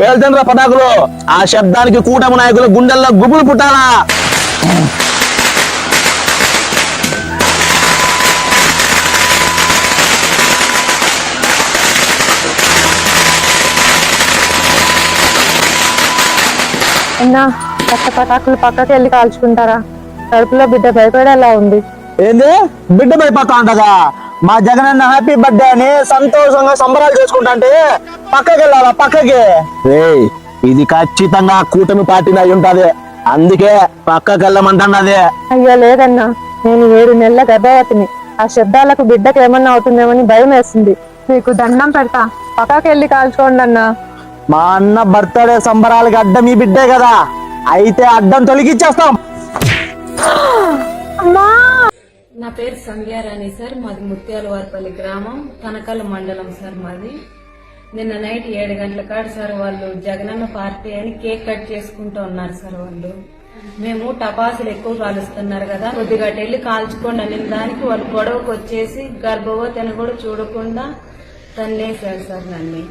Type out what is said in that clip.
పేల్చంద్ర పటాకులు. ఆ శబ్దానికి కూటమి నాయకుల గుండెల్లో గుబులు పుట్టాలా? అన్నా పక్క పటాకులు పక్కకి వెళ్ళి కాల్చుకుంటారా? కడుపులో బిడ్డ భయపడేలా ఉంది. ఏంది? బిడ్డ పడిపోతా ఉంటదా మా జగనన్న హ్యాపీ బర్త్డే అని సంతోషంగా సంబరాలు చేసుకుంటా అంటే పక్కకి? వెళ్ళాలా పక్కకి రేయ్ ఇది ఖచ్చితంగా కూటమి పార్టీ అయి ఉంటది. అందుకే పక్కకి వెళ్ళమంటున్నది అయ్యో లేదన్నా. నేను ఏడు నెలల గర్భవతిని. ఆ శబ్దాలకు బిడ్డకు ఏమన్నా అవుతుందేమని భయం వేస్తుంది. మీకు దండం పెడతా. పక్కకి వెళ్ళి కాల్చుకోండి అన్నా. మా అన్న బర్త్డే సంబరాలకి అడ్డం ఈ బిడ్డే కదా. అయితే అడ్డం తొలగిచ్చేస్తాం. నా పేరు సంధ్యారాణి సార్ మాది ముత్యాలవారిపల్లి గ్రామం తనకల్ మండలం సార్ మాది. నిన్న నైట్ ఏడు గంటల కాడ సార్ వాళ్ళు జగనన్న పార్టీ అని కేక్ కట్ చేసుకుంటూ ఉన్నారు సార్ వాళ్ళు. మేము టపాసులు ఎక్కువ కాలుస్తున్నారు కదా కొద్దిగా వెళ్ళి కాల్చుకోండి అనే దానికి వాళ్ళు గొడవకు వచ్చేసి గర్భవతి అని కూడా చూడకుండా తన్నేశారు సార్ నన్ను.